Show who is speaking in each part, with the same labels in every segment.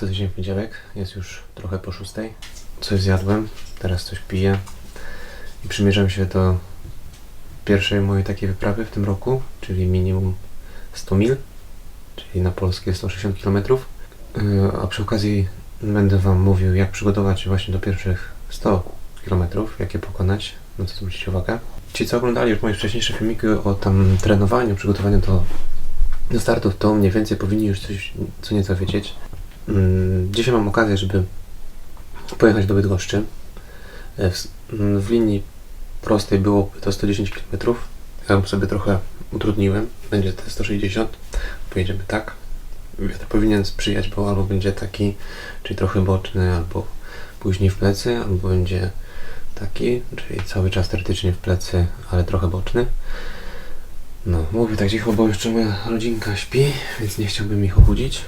Speaker 1: Co tydzień w poniedziałek. Jest już trochę po szóstej. Coś zjadłem, teraz coś piję. I przymierzam się do pierwszej mojej takiej wyprawy w tym roku, czyli minimum 100 mil, czyli na polskie 160 km. Yy, A przy okazji będę Wam mówił, jak przygotować się właśnie do pierwszych 100 km, jak je pokonać, na co zwrócić uwagę. Ci, co oglądali już moje wcześniejsze filmiki o tam trenowaniu, przygotowaniu do do startów, to mniej więcej powinni już coś co nieco wiedzieć. Mm, Dzisiaj mam okazję, żeby pojechać do Bydgoszczy. E, W, mm, w linii prostej byłoby to 110 km. Ja sobie trochę utrudniłem. Będzie to 160. Pojedziemy tak. Wiatr powinien sprzyjać, bo albo będzie taki, czyli trochę boczny, albo później w plecy, albo będzie taki, czyli cały czas teoretycznie w plecy, ale trochę boczny. No, mówię tak cicho, bo jeszcze moja rodzinka śpi, więc nie chciałbym ich obudzić.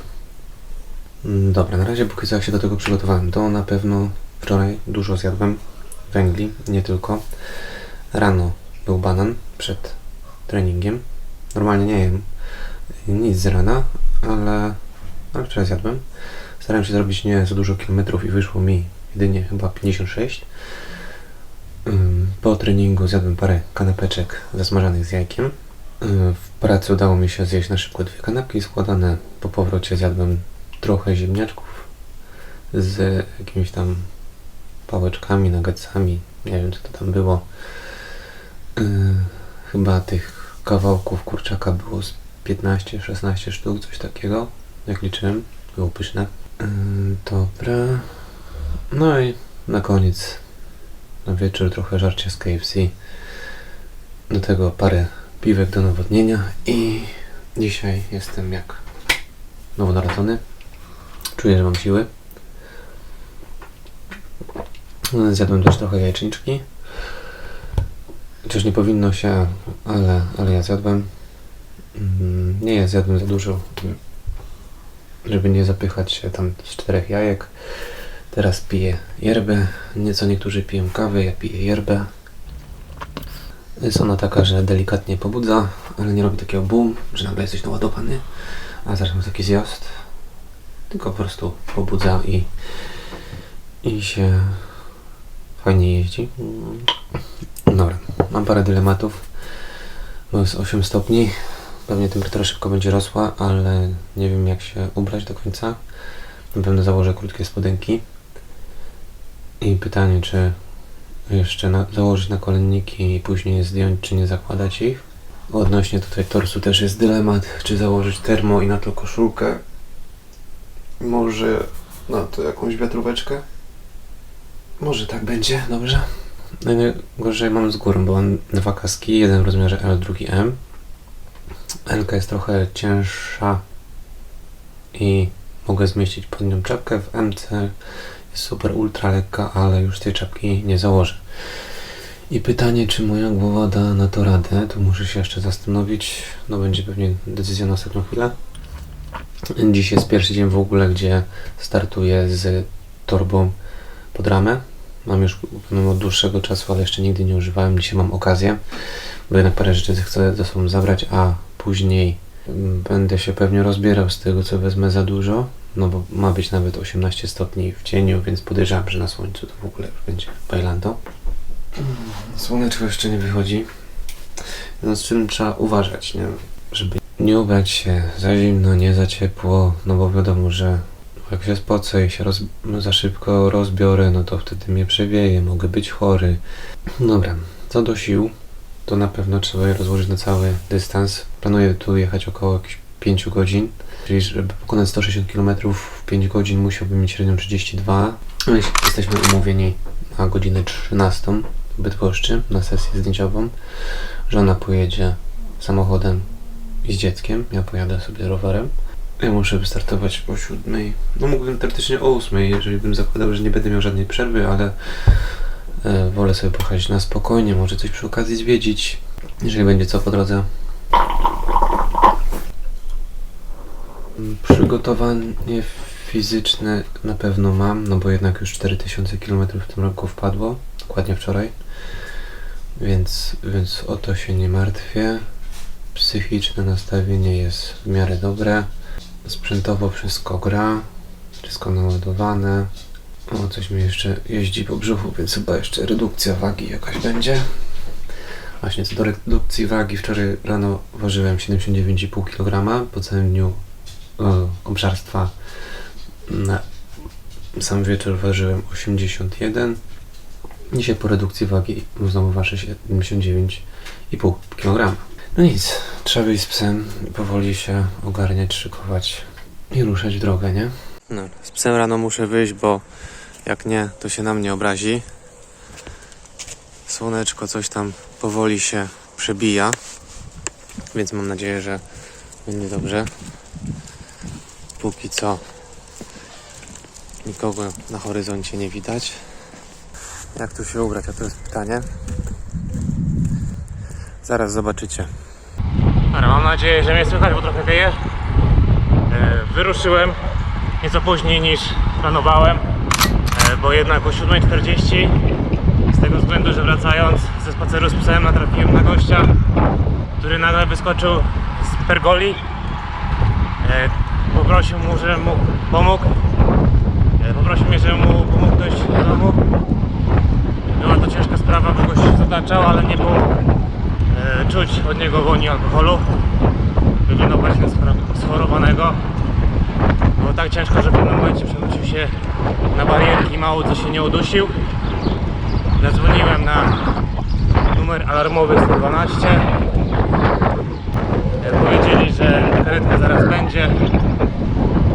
Speaker 1: Dobra, na razie póki co jak się do tego przygotowałem, to na pewno wczoraj dużo zjadłem węgli, nie tylko. Rano był banan przed treningiem. Normalnie nie jem nic z rana, ale, ale wczoraj zjadłem. Starałem się zrobić nie za dużo kilometrów i wyszło mi jedynie chyba 56. Ym, Po treningu zjadłem parę kanapeczek zasmażanych z jajkiem. W pracy udało mi się zjeść na szybko dwie kanapki składane. Po powrocie zjadłem trochę ziemniaczków z jakimiś tam pałeczkami, nuggetsami. Nie wiem, co to tam było. Yy, chyba tych kawałków kurczaka było z 15-16 sztuk, coś takiego. Jak liczyłem, było pyszne. Yy, dobra. No i na koniec, na wieczór trochę żarcie z KFC. Do tego parę piwek do nawodnienia i dzisiaj jestem jak nowonarodzony. Czuję, że mam siły. Zjadłem też trochę jajeczniczki. Chociaż nie powinno się, ale, ale ja zjadłem. Mm, Nie, ja zjadłem za dużo, żeby nie zapychać się tam z czterech jajek. Teraz piję yerbę. Nieco niektórzy piją kawę, ja piję yerbę. Jest ona taka, że delikatnie pobudza, ale nie robi takiego boom, że nagle jesteś naładowany, a zaraz taki zjazd. Tylko po prostu pobudza i, i się fajnie jeździ. Dobra, mam parę dylematów. Bo jest 8 stopni. Pewnie temperatura szybko będzie rosła, ale nie wiem jak się ubrać do końca. Na pewno założę krótkie spodenki. I pytanie, czy jeszcze na, założyć na kolenniki i później zdjąć, czy nie zakładać ich. Odnośnie tutaj torsu też jest dylemat, czy założyć termo i na to koszulkę. Może na to jakąś wiatróweczkę. Może tak będzie, dobrze. Najgorzej mam z górą, bo mam dwa kaski, jeden w rozmiarze L, drugi M. L jest trochę cięższa i mogę zmieścić pod nią czapkę. W MC jest super ultra lekka, ale już tej czapki nie założę. I pytanie, czy moja głowa da na to radę, to muszę się jeszcze zastanowić. No będzie pewnie decyzja na ostatnią chwilę. Dziś jest pierwszy dzień w ogóle, gdzie startuję z torbą pod ramę. Mam już kupioną od dłuższego czasu, ale jeszcze nigdy nie używałem. Dzisiaj mam okazję, bo jednak parę rzeczy chcę ze sobą zabrać, a później mm, będę się pewnie rozbierał z tego, co wezmę za dużo. No bo ma być nawet 18 stopni w cieniu, więc podejrzewam, że na słońcu to w ogóle już będzie bailando. Słoneczko jeszcze nie wychodzi. No z czym trzeba uważać, nie? Żeby nie ubrać się za zimno, nie za ciepło, no bo wiadomo, że jak się spocę i się roz, za szybko rozbiorę, no to wtedy mnie przewieje, mogę być chory. Dobra, co do sił, to na pewno trzeba je rozłożyć na cały dystans. Planuję tu jechać około jakichś 5 godzin, czyli żeby pokonać 160 km w 5 godzin musiałbym mieć średnią 32. No Jesteśmy umówieni na godzinę 13 w Bydgoszczy na sesję zdjęciową. Żona pojedzie samochodem z dzieckiem, ja pojadę sobie rowerem. Ja muszę wystartować o 7. No mógłbym teoretycznie o 8, jeżeli bym zakładał, że nie będę miał żadnej przerwy, ale e, wolę sobie pojechać na spokojnie, może coś przy okazji zwiedzić, jeżeli będzie co po drodze. Przygotowanie fizyczne na pewno mam, no bo jednak już 4000 km w tym roku wpadło, dokładnie wczoraj, więc, więc o to się nie martwię. Psychiczne nastawienie jest w miarę dobre, sprzętowo wszystko gra, Wszystko naładowane. O, coś mi jeszcze jeździ po brzuchu, więc chyba jeszcze redukcja wagi jakaś będzie. Właśnie co do redukcji wagi, wczoraj rano ważyłem 79,5 kg, po całym dniu o, obżarstwa na sam wieczór ważyłem 81. Dzisiaj po redukcji wagi znowu waży 79,5 kg. No nic, trzeba wyjść z psem i powoli się ogarniać, szykować i ruszać w drogę, nie? No, z psem rano muszę wyjść, bo jak nie, to się na mnie obrazi. Słoneczko coś tam powoli się przebija, więc mam nadzieję, że będzie dobrze. Póki co nikogo na horyzoncie nie widać. Jak tu się ubrać, a to jest pytanie. Zaraz zobaczycie.
Speaker 2: Dobra, mam nadzieję, że mnie słychać, bo trochę wieje. E, Wyruszyłem nieco później niż planowałem, e, bo jednak o 7.40 z tego względu, że wracając ze spaceru z psem natrafiłem na gościa, który nagle wyskoczył z pergoli. E, Poprosił mu, że mu pomógł. Poprosił mnie, żebym mu pomógł dojść do domu. Była to ciężka sprawa, bo gość się zataczał, ale nie e, czuć od niego woni alkoholu. Wyglądał właśnie schoro- schorowanego. Było tak ciężko, że w pewnym momencie przewrócił się na barierki, mało co się nie udusił. Zadzwoniłem na numer alarmowy 112. E, Powiedzieli, że karetka zaraz będzie.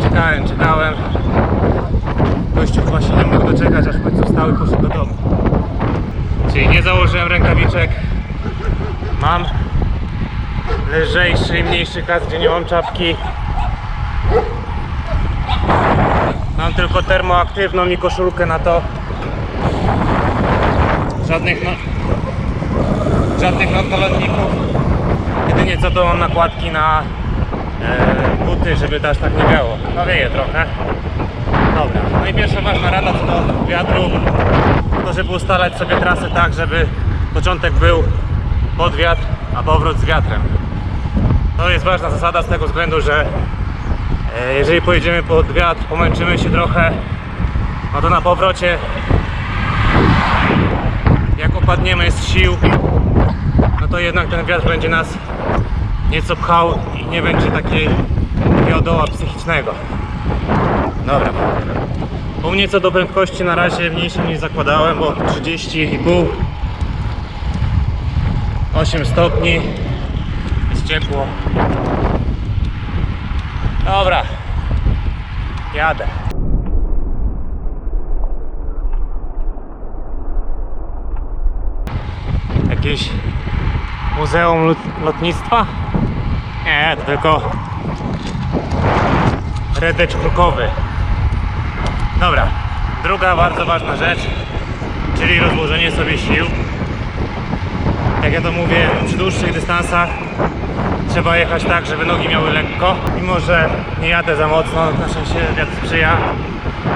Speaker 2: Czekałem, czekałem. Gościu chyba nie mógł doczekać, aż w końcu wstał i poszedł do domu. Czyli nie założyłem rękawiczek. Mam lżejszy i mniejszy kas, gdzie nie mam czapki. Mam tylko termoaktywną i koszulkę na to. Żadnych no... Żadnych notolotników. Jedynie co to mam nakładki na e, buty, żeby też tak nie biało. No wieje trochę. Dobra. No i pierwsza ważna rada co do wiatru. To żeby ustalać sobie trasy tak, żeby początek był pod wiatr, a powrót z wiatrem. To jest ważna zasada z tego względu, że e, jeżeli pojedziemy pod wiatr, pomęczymy się trochę, no to na powrocie jak opadniemy z sił, no to jednak ten wiatr będzie nas nieco pchał i nie będzie takiej takiego doła psychicznego. Dobra. U mnie co do prędkości na razie mniejsze niż zakładałem, bo 30,5 8 stopni. Jest ciepło. Dobra. Jadę. Jakieś muzeum Lot- lotnictwa? nie, tylko redecz krukowy. Dobra, druga bardzo ważna rzecz czyli rozłożenie sobie sił jak ja to mówię, przy dłuższych dystansach trzeba jechać tak, żeby nogi miały lekko. Mimo, że nie jadę za mocno, na szczęście wiatr sprzyja,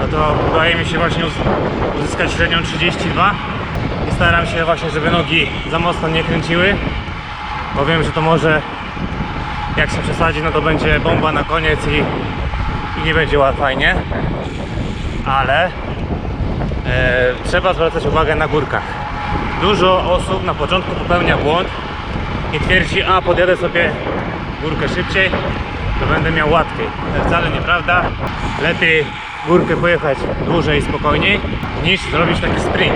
Speaker 2: no to udaje mi się właśnie uz- uzyskać średnią 32 i staram się właśnie, żeby nogi za mocno nie kręciły, bo wiem, że to może jak się przesadzi, no to będzie bomba na koniec i, i nie będzie fajnie, ale e, trzeba zwracać uwagę na górkach. Dużo osób na początku popełnia błąd i twierdzi, a podjadę sobie górkę szybciej, to będę miał łatwiej. To wcale nieprawda. Lepiej górkę pojechać dłużej i spokojniej, niż zrobić taki sprint.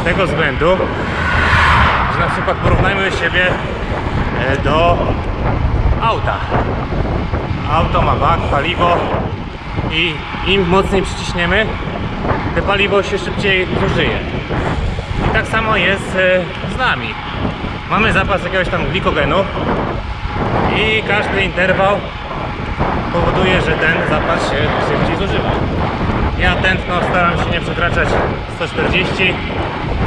Speaker 2: Z tego względu, że na przykład porównajmy siebie e, do auta. Auto ma bak, paliwo i im mocniej przyciśniemy, te paliwo się szybciej zużyje. Tak samo jest e, z nami. Mamy zapas jakiegoś tam glikogenu i każdy interwał powoduje, że ten zapas się szybciej zużywa. Ja tętno staram się nie przekraczać 140,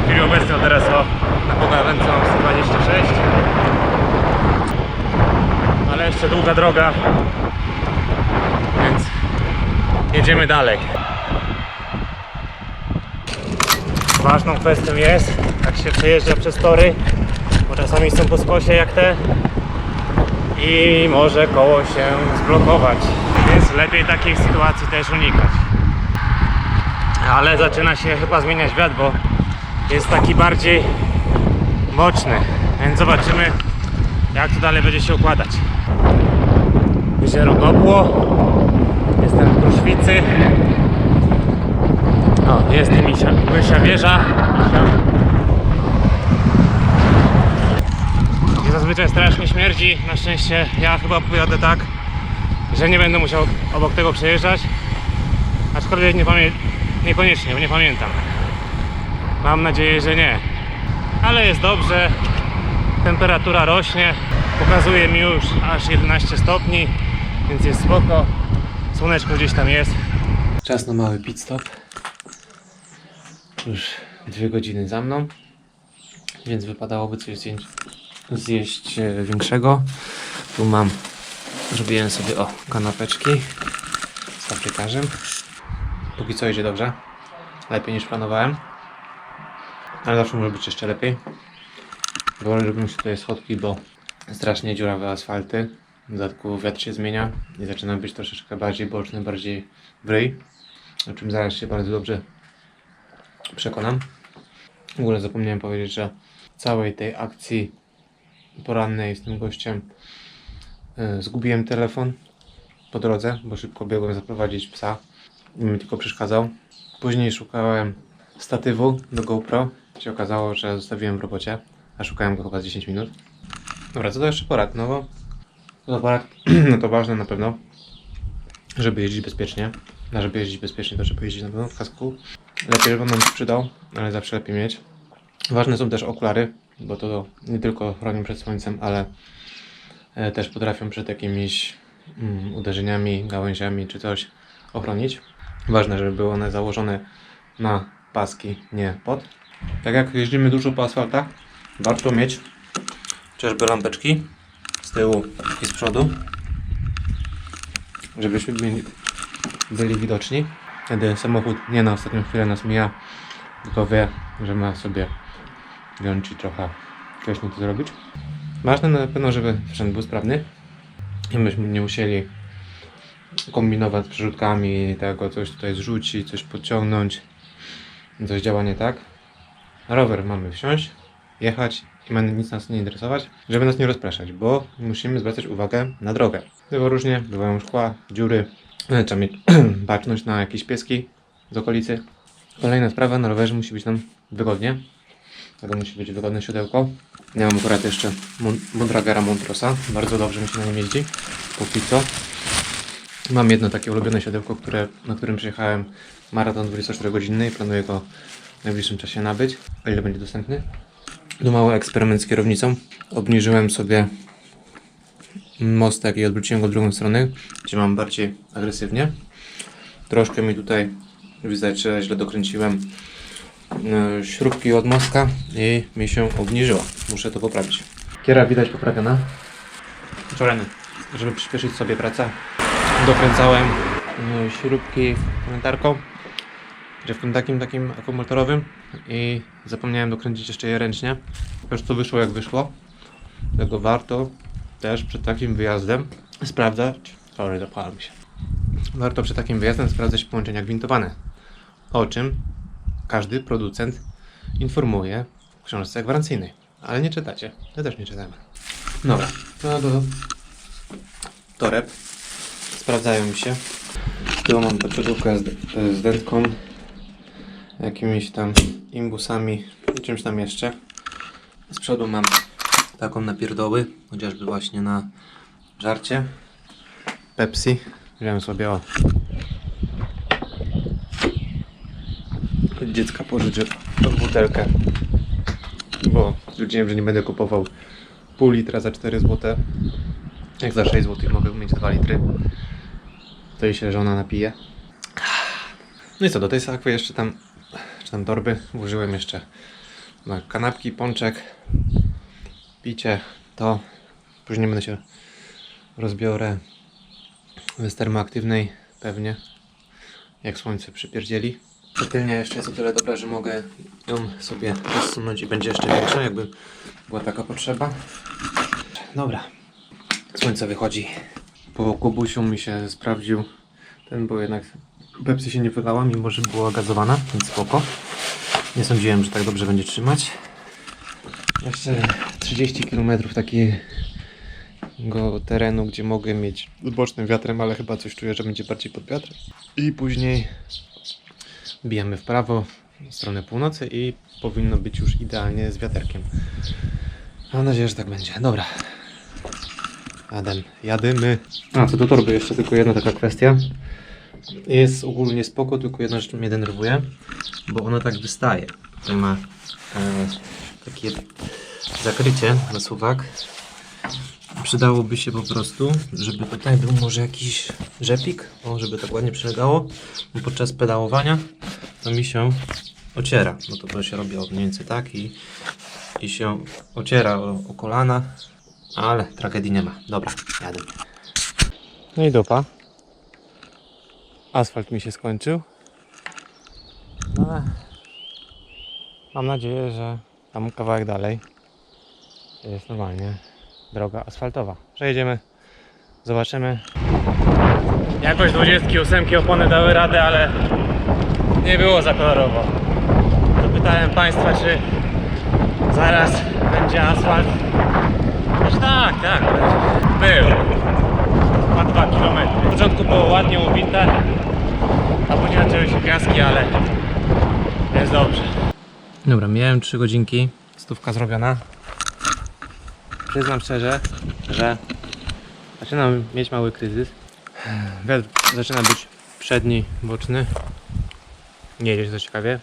Speaker 2: czyli obecnie teraz o, na pogawędce mam 126. Ale jeszcze długa droga, więc jedziemy dalej. Ważną kwestią jest, jak się przejeżdża przez tory, bo czasami są po skosie jak te i może koło się zblokować. Więc lepiej takich sytuacji też unikać. Ale zaczyna się chyba zmieniać wiatr, bo jest taki bardziej boczny, więc zobaczymy jak to dalej będzie się układać. Jezioro Gopło, jestem w Kruszwicy. Jest misia, mysia wieża. Misia. I zazwyczaj strasznie śmierdzi. Na szczęście ja chyba pojadę tak, że nie będę musiał obok tego przejeżdżać. Aczkolwiek nie pamię- niekoniecznie, bo nie pamiętam. Mam nadzieję, że nie. Ale jest dobrze. Temperatura rośnie. Pokazuje mi już aż 11 stopni, więc jest spoko. Słoneczko gdzieś tam jest.
Speaker 1: Czas na mały pit stop. Już dwie godziny za mną, więc wypadałoby coś zjeść, zjeść większego. Tu mam, zrobiłem sobie o kanapeczki z paprykarzem. Póki co idzie dobrze, lepiej niż planowałem, ale zawsze może być jeszcze lepiej. Bo robią się tutaj schodki, bo strasznie dziurawe asfalty. W dodatku wiatr się zmienia i zaczyna być troszeczkę bardziej boczny, bardziej w o czym zaraz się bardzo dobrze przekonam. W ogóle zapomniałem powiedzieć, że całej tej akcji porannej z tym gościem e, zgubiłem telefon po drodze, bo szybko biegłem zaprowadzić psa i mi tylko przeszkadzał. Później szukałem statywu do GoPro. Się okazało, że zostawiłem w robocie, a szukałem go chyba z 10 minut. Dobra, co to jeszcze porad? No bo to porad, no to ważne na pewno, żeby jeździć bezpiecznie. A żeby jeździć bezpiecznie, to trzeba jeździć na pewno w kasku. Lepiej, żeby nam się przydał, ale zawsze lepiej mieć. Ważne są też okulary, bo to nie tylko chronią przed słońcem, ale e, też potrafią przed jakimiś mm, uderzeniami, gałęziami czy coś ochronić. Ważne, żeby były one założone na paski, nie pod. Tak jak jeździmy dużo po asfaltach, warto mieć chociażby lampeczki z tyłu i z przodu, żebyśmy byli widoczni. Kiedy samochód nie na ostatnią chwilę nas mija, tylko wie, że ma sobie wziąć i trochę wcześniej to zrobić. Ważne na pewno, żeby sprzęt był sprawny i myśmy nie musieli kombinować z przerzutkami, tego coś tutaj zrzucić, coś podciągnąć, coś działa nie tak. Rower mamy wsiąść, jechać i ma nic nas nie interesować, żeby nas nie rozpraszać, bo musimy zwracać uwagę na drogę. Bywa różnie, bywają szkła, dziury, trzeba mieć baczność na jakieś pieski z okolicy. Kolejna sprawa, na rowerze musi być nam wygodnie, tego musi być wygodne siodełko. Ja mam akurat jeszcze Mon- Mondragera Montrosa, bardzo dobrze mi się na nim jeździ, póki co. Mam jedno takie ulubione siodełko, które, na którym przejechałem maraton 24-godzinny i planuję go w najbliższym czasie nabyć, o ile będzie dostępny. Tu mały eksperyment z kierownicą. Obniżyłem sobie mostek i odwróciłem go w drugą stronę, gdzie mam bardziej agresywnie. Troszkę mi tutaj widać, że źle dokręciłem e, śrubki od mostka i mi się obniżyła. Muszę to poprawić. Kiera widać poprawiona. Wczoraj, żeby przyspieszyć sobie pracę, dokręcałem e, śrubki krętarką, drzewkiem takim, takim akumulatorowym i zapomniałem dokręcić jeszcze je ręcznie. Już to wyszło jak wyszło. Dlatego warto też przed takim wyjazdem sprawdzać. Sorry, zapałem się. Warto przed takim wyjazdem sprawdzać połączenia gwintowane. O czym każdy producent informuje w książce gwarancyjnej. Ale nie czytacie. Ja też nie czytałem. Dobra, no do toreb. Sprawdzają mi się. Tyłu mam poczutówkę z, z dętką, jakimiś tam imbusami i czymś tam jeszcze. Z przodu mam taką na pierdoły, chociażby właśnie na żarcie. Pepsi. Wziąłem sobie o. Dziecka pożyczę butelkę, bo stwierdziłem, że nie będę kupował pół litra za 4 zł. Jak za 6 zł mogę mieć 2 litry. To i się żona napije. No i co, do tej sakwy jeszcze tam, czy tam torby włożyłem jeszcze na kanapki, pączek, picie, to później będę się rozbiorę z termoaktywnej pewnie, jak słońce przypierdzieli. Patelnia jeszcze jest o tyle dobra, że mogę ją sobie rozsunąć i będzie jeszcze większa, jakby była taka potrzeba. Dobra, słońce wychodzi. Po kubusiu mi się sprawdził Ten, bo jednak Pepsi się nie wylała, mimo że była gazowana, więc spoko. Nie sądziłem, że tak dobrze będzie trzymać. Jeszcze 30 km takiego terenu, gdzie mogę mieć z bocznym wiatrem, ale chyba coś czuję, że będzie bardziej pod wiatr. I później bijamy w prawo w stronę północy i powinno być już idealnie z wiaterkiem. Mam nadzieję, że tak będzie. Dobra. Jadem, jadymy. A, co do torby jeszcze tylko jedna taka kwestia. Jest ogólnie spoko, tylko jedna rzecz mnie denerwuje, bo ona tak wystaje. Tutaj ma e, takie zakrycie na suwak. Przydałoby się po prostu, żeby tutaj był może jakiś rzepik, o, żeby tak ładnie przylegało. Bo podczas pedałowania to mi się ociera. No to to się robi mniej więcej tak i, i się ociera o, o kolana, ale tragedii nie ma. Dobra, jadę. No i dopa. Asfalt mi się skończył. No ale mam nadzieję, że tam kawałek dalej jest normalnie droga asfaltowa. Przejedziemy, zobaczymy.
Speaker 2: Jakoś 28 opony dały radę, ale nie było za kolorowo. Zapytałem Państwa, czy zaraz będzie asfalt. Znaczy tak, tak, był. Ma 2 km. Na początku było ładnie ubite, a później zaczęły się piaski, ale jest dobrze.
Speaker 1: Dobra, miałem 3 godzinki, stówka zrobiona. Przyznam szczerze, że zaczynam mieć mały kryzys. Wiatr zaczyna być przedni, boczny. Nie jedzie to ciekawie.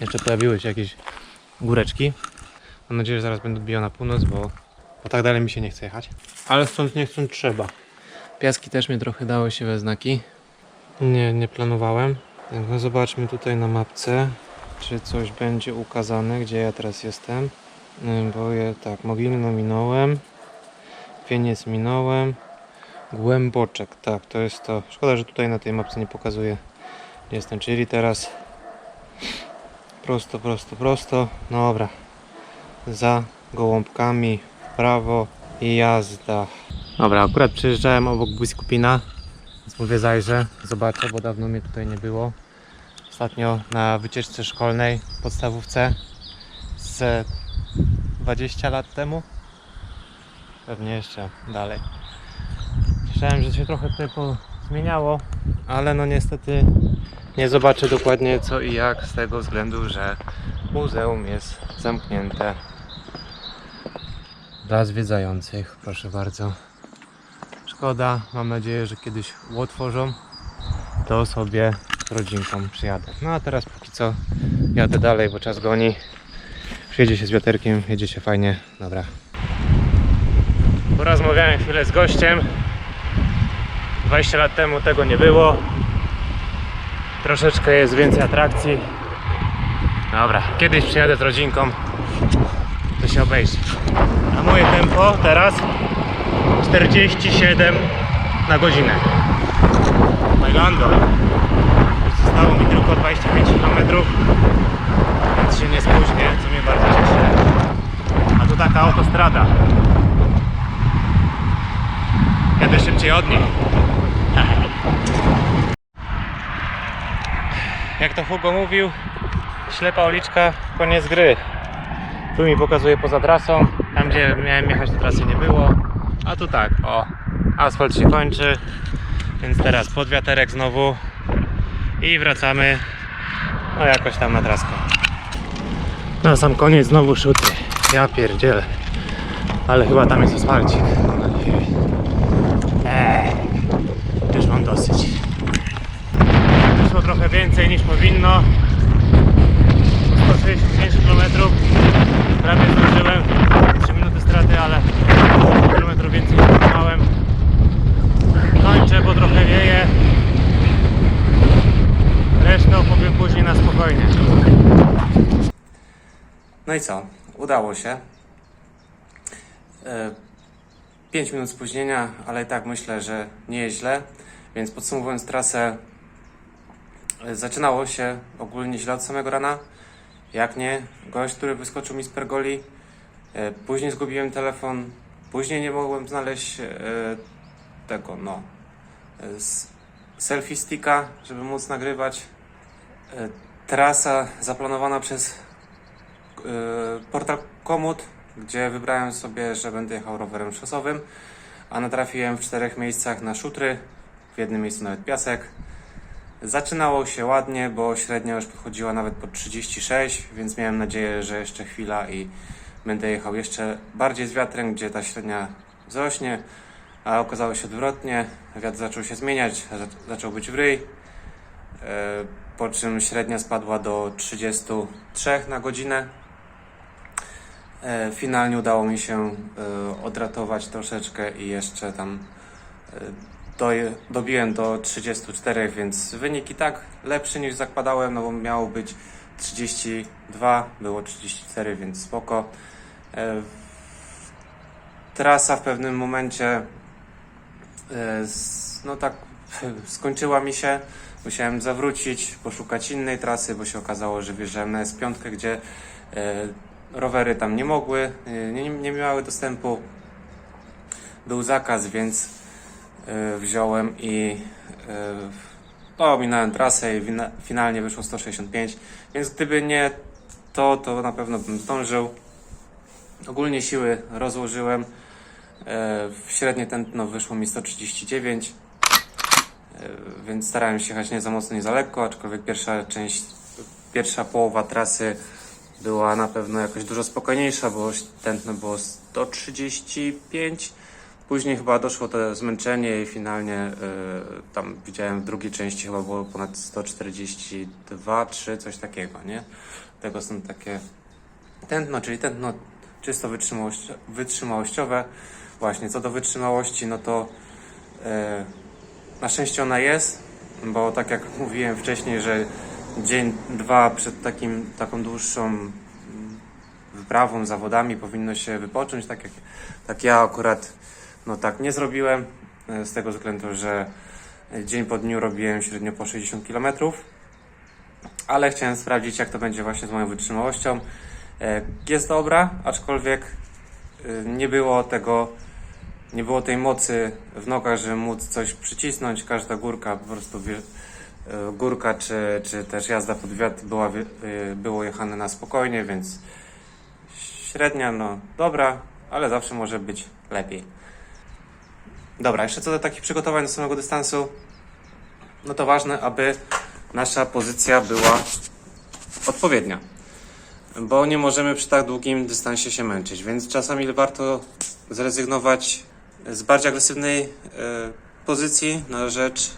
Speaker 1: Jeszcze pojawiły się jakieś góreczki. Mam nadzieję, że zaraz będę odbijał na północ, bo, bo tak dalej mi się nie chce jechać. Ale stąd nie chcąc trzeba. Piaski też mnie trochę dały się we znaki. Nie, nie planowałem. No zobaczmy tutaj na mapce, czy coś będzie ukazane, gdzie ja teraz jestem. Y, Bo ja tak, Mogilno minąłem, Wieniec minąłem, Głęboczek, tak, to jest to. Szkoda, że tutaj na tej mapce nie pokazuje, gdzie jestem. Czyli teraz prosto, prosto, prosto. No dobra, za gołąbkami w prawo i jazda. Dobra, akurat przejeżdżałem obok Biskupina, więc mówię zajrzę, zobaczę, bo dawno mnie tutaj nie było. Ostatnio na wycieczce szkolnej w podstawówce z 20 lat temu. Pewnie jeszcze dalej. Myślałem, że się trochę tutaj zmieniało, ale no niestety nie zobaczę dokładnie co i jak z tego względu, że muzeum jest zamknięte dla zwiedzających. Proszę bardzo. Szkoda, mam nadzieję, że kiedyś otworzą to sobie rodzinką przyjadę. No a teraz póki co jadę dalej, bo czas goni. Przyjedzie się z wiaterkiem, jedzie się fajnie. Dobra.
Speaker 2: Porozmawiałem chwilę z gościem. 20 lat temu tego nie było. Troszeczkę jest więcej atrakcji. Dobra, kiedyś przyjadę z rodzinką. To się obejrzy. A moje tempo teraz 47 na godzinę. Już Zostało mi tylko 25 km. Więc się nie spóźnię, bardzo cieszy. A tu taka autostrada. Jadę szybciej od nich. Jak to Hugo mówił, ślepa uliczka, koniec gry. Tu mi pokazuje poza trasą, tam gdzie miałem jechać to trasy nie było. A tu tak, o, asfalt się kończy, więc teraz pod wiaterek znowu i wracamy, no jakoś tam na traskę. Na sam koniec znowu szuty. Ja pierdzielę. Ale chyba tam jest asfalcik. Eee, już mam dosyć. Wyszło trochę więcej niż powinno. 165 km. Prawie zdążyłem. 3 minuty straty, ale km więcej wytrzymałem. Kończę, bo trochę wieje. Resztę opowiem później na spokojnie.
Speaker 1: No i co? Udało się. 5 minut spóźnienia, ale i tak myślę, że nie jest źle. Więc podsumowując trasę, e, zaczynało się ogólnie źle od samego rana. Jak nie, gość, który wyskoczył mi z pergoli. E, Później zgubiłem telefon. Później nie mogłem znaleźć e, tego, no, e, selfie sticka, żeby móc nagrywać. E, Trasa zaplanowana przez e, portal Komoot, gdzie wybrałem sobie, że będę jechał rowerem szosowym, a natrafiłem w czterech miejscach na szutry, w jednym miejscu nawet piasek. Zaczynało się ładnie, bo średnia już podchodziła nawet pod 36, więc miałem nadzieję, że jeszcze chwila i będę jechał jeszcze bardziej z wiatrem, gdzie ta średnia wzrośnie, a okazało się odwrotnie. Wiatr zaczął się zmieniać, za- zaczął być w ryj, e, po czym średnia spadła do 33 na godzinę. E, Finalnie udało mi się e, odratować troszeczkę i jeszcze tam e, doje- dobiłem do 34, więc wynik i tak lepszy niż zakładałem, no bo miało być 32, było 34, więc spoko. Trasa w pewnym momencie no tak skończyła mi się. Musiałem zawrócić, poszukać innej trasy, bo się okazało, że wjeżdżałem na S5, gdzie rowery tam nie mogły, e, nie, nie miały dostępu. Był zakaz, więc e, wziąłem i e, no, minąłem trasę i finalnie wyszło 165. Więc gdyby nie to, to na pewno bym zdążył. Ogólnie siły rozłożyłem. W średnie tętno wyszło mi 139. E, Więc starałem się jechać nie za mocno, nie za lekko, aczkolwiek pierwsza część, pierwsza połowa trasy była na pewno jakoś dużo spokojniejsza, bo tętno było 135. Później chyba doszło to zmęczenie i finalnie e, tam widziałem w drugiej części chyba było ponad 142, 3, coś takiego, nie? Tego są takie tętno, czyli tętno czysto wytrzymałości, wytrzymałościowe. Właśnie, co do wytrzymałości, no to e, na szczęście ona jest, bo tak jak mówiłem wcześniej, że dzień, dwa przed takim, taką dłuższą mm, wyprawą, zawodami powinno się wypocząć, tak jak tak ja akurat no tak nie zrobiłem, e, z tego względu, że dzień po dniu robiłem średnio po 60 km, ale chciałem sprawdzić jak to będzie właśnie z moją wytrzymałością. E, Jest dobra, aczkolwiek e, nie było tego, nie było tej mocy w nogach, żeby móc coś przycisnąć. Każda górka, po prostu górka czy, czy też jazda pod wiatr była, e, było jechane na spokojnie, więc średnia, no dobra, ale zawsze może być lepiej. Dobra, jeszcze co do takich przygotowań do samego dystansu, no to ważne, aby nasza pozycja była odpowiednia bo nie możemy przy tak długim dystansie się męczyć, więc czasami warto zrezygnować z bardziej agresywnej e, pozycji na rzecz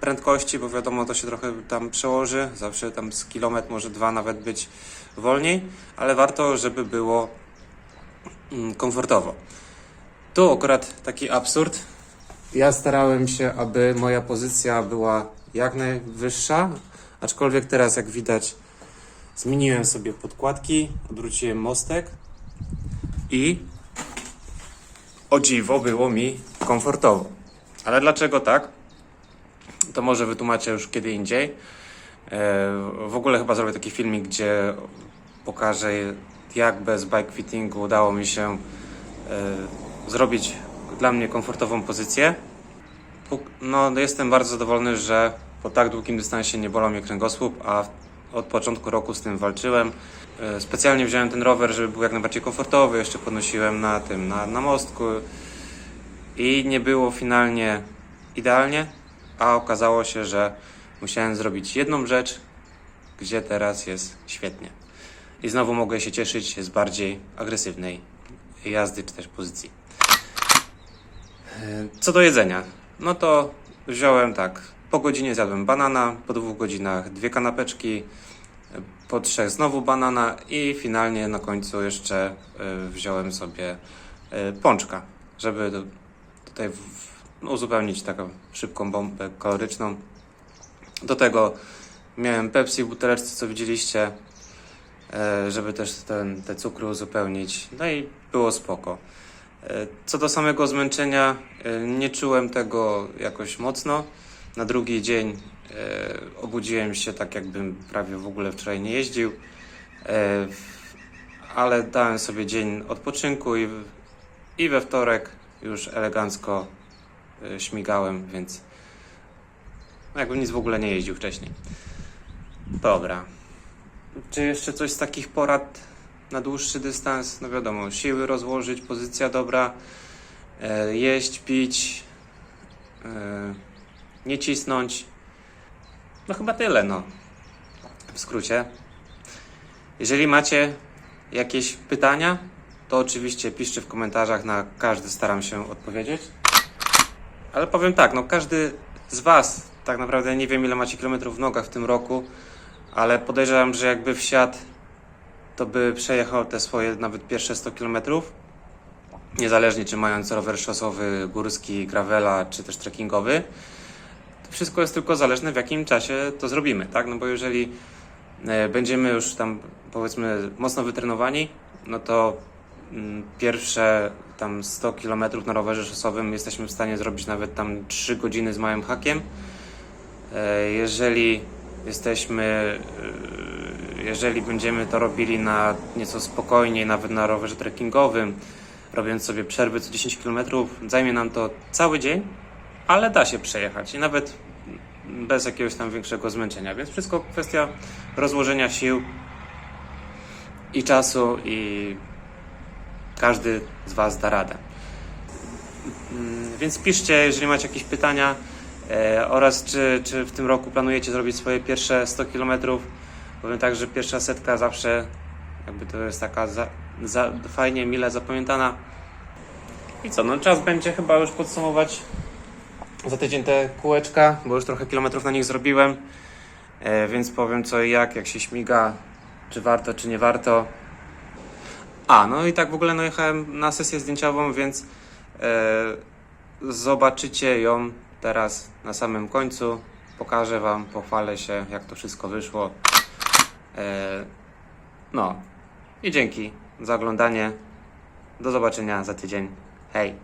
Speaker 1: prędkości, bo wiadomo, to się trochę tam przełoży, zawsze tam z kilometr, może dwa nawet być wolniej, ale warto, żeby było mm, komfortowo. Tu akurat taki absurd. Ja starałem się, aby moja pozycja była jak najwyższa, aczkolwiek teraz, jak widać, Zmieniłem sobie podkładki, odwróciłem mostek i o dziwo było mi komfortowo. Ale dlaczego tak? To może wytłumaczę już kiedy indziej. E, W ogóle chyba zrobię taki filmik, gdzie pokażę jak bez bike fittingu udało mi się e, zrobić dla mnie komfortową pozycję. No, jestem bardzo zadowolony, że po tak długim dystansie nie bolał mnie kręgosłup, a od początku roku z tym walczyłem. E, Specjalnie wziąłem ten rower, żeby był jak najbardziej komfortowy. Jeszcze podnosiłem na tym, na, na mostku i nie było finalnie idealnie, a okazało się, że musiałem zrobić jedną rzecz, gdzie teraz jest świetnie. I znowu mogę się cieszyć z bardziej agresywnej jazdy czy też pozycji. Co do jedzenia, no to wziąłem tak. Po godzinie zjadłem banana, po dwóch godzinach dwie kanapeczki, po trzech znowu banana i finalnie na końcu jeszcze e, wziąłem sobie e, pączka, żeby tutaj uzupełnić taką szybką bombę kaloryczną. Do tego miałem Pepsi w buteleczce, co widzieliście, e, żeby też ten, te cukry uzupełnić. No i było spoko. E, Co do samego zmęczenia, e, nie czułem tego jakoś mocno. Na drugi dzień obudziłem się tak, jakbym prawie w ogóle wczoraj nie jeździł, ale dałem sobie dzień odpoczynku i, i we wtorek już elegancko śmigałem, więc jakbym nic w ogóle nie jeździł wcześniej. Dobra. Czy jeszcze coś z takich porad na dłuższy dystans? No wiadomo, siły rozłożyć, pozycja dobra, e, jeść, pić, e, nie cisnąć. No chyba tyle, no. W skrócie. Jeżeli macie jakieś pytania, to oczywiście piszcie w komentarzach, na każdy staram się odpowiedzieć. Ale powiem tak, no każdy z Was, tak naprawdę nie wiem ile macie kilometrów w nogach w tym roku, ale podejrzewam, że jakby wsiadł, to by przejechał te swoje nawet pierwsze 100 kilometrów. Niezależnie czy mając rower szosowy, górski, gravela, czy też trekkingowy. Wszystko jest tylko zależne w jakim czasie to zrobimy, tak? No bo jeżeli e, będziemy już tam powiedzmy mocno wytrenowani, no to pierwsze tam 100 km na rowerze szosowym jesteśmy w stanie zrobić nawet tam 3 godziny z małym hakiem. E, Jeżeli jesteśmy, e, jeżeli będziemy to robili na nieco spokojniej, nawet na rowerze trekkingowym, robiąc sobie przerwy co 10 km, zajmie nam to cały dzień, ale da się przejechać i nawet bez jakiegoś tam większego zmęczenia. Więc wszystko kwestia rozłożenia sił i czasu i każdy z Was da radę. Mm, Więc piszcie, jeżeli macie jakieś pytania e, oraz czy, czy w tym roku planujecie zrobić swoje pierwsze 100 km. Powiem tak, że pierwsza setka zawsze jakby to jest taka za, za, fajnie, mile zapamiętana. I co, no czas będzie chyba już podsumować za tydzień te kółeczka, bo już trochę kilometrów na nich zrobiłem, e, więc powiem co i jak, jak się śmiga, czy warto, czy nie warto. A, no i tak w ogóle no jechałem na sesję zdjęciową, więc e, zobaczycie ją teraz na samym końcu. Pokażę Wam, pochwalę się, jak to wszystko wyszło. E, no i dzięki za oglądanie. Do zobaczenia za tydzień. Hej!